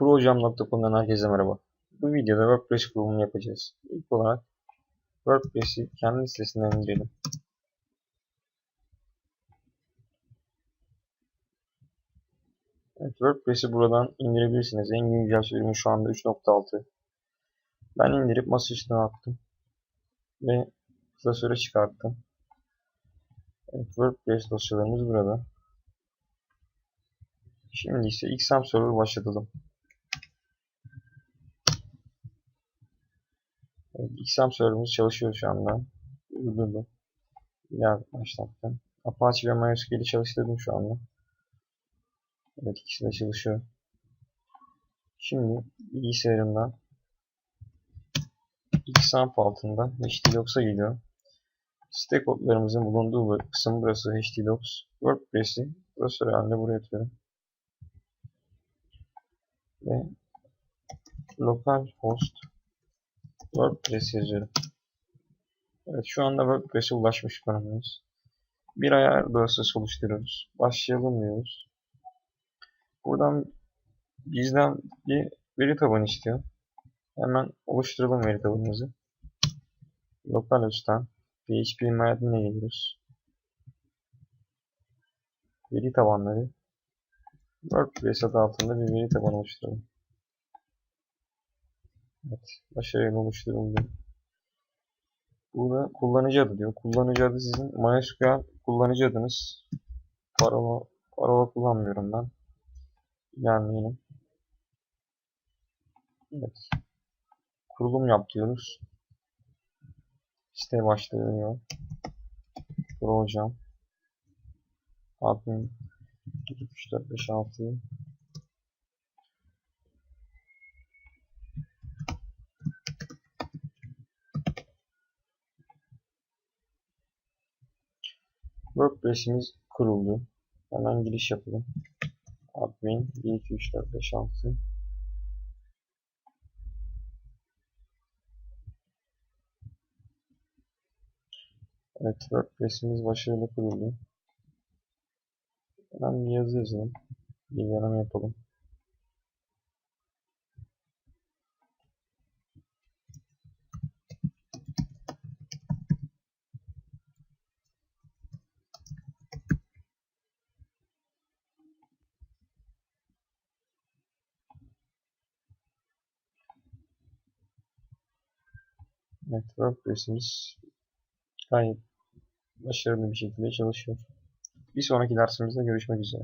Projam.com'dan herkese merhaba. Bu videoda WordPress kurulumunu yapacağız. İlk olarak WordPress'i kendi sitesinden indirelim. Evet, WordPress'i buradan indirebilirsiniz. En güncel sürümü şu anda 3.6. Ben indirip masa üstüne attım. Ve klasöre çıkarttım. Evet, WordPress dosyalarımız burada. Şimdi ise XAMPP server başlatalım. Evet, XAMPP serverımız çalışıyor şu anda. Durdurdum. İler başlattım. Apache ve MySQL'i çalıştırdım şu anda. Evet ikisi de çalışıyor. Şimdi bilgisayarımdan XAMPP altında HTLogs'a geliyor. Site kodlarımızın bulunduğu kısım burası HTLogs. WordPress'i klasör halinde buraya atıyorum. Ve localhost WordPress yazıyorum. Evet şu anda WordPress'e ulaşmış konumumuz. Bir ayar dosyası oluşturuyoruz. Başlayalım diyoruz. Buradan bizden bir veri tabanı istiyor. Hemen oluşturalım veri tabanımızı. Localhost'tan PHP admin'e geliyoruz. Veri tabanları WordPress adı altında bir veri tabanı oluşturalım. Evet, başarıyla oluşturuldu. Burada kullanıcı adı diyor. Kullanıcı adı sizin MySQL kullanıcı adınız. Parola, parola kullanmıyorum ben. Gelmeyelim. Evet. Kurulum yap diyoruz. Site başlıyor. Program. Admin 1, 2, 3, 4, 5, 6 WordPress'imiz kuruldu. Hemen giriş yapalım. Admin 1, 2, 3, 4, 5, 6 Evet WordPress'imiz başarılı kuruldu. Hemen bir yazı yazalım. Bir yanım yapalım. Evet, WordPress'imiz gayet başarılı bir şekilde çalışıyor. Bir sonraki dersimizde görüşmek üzere.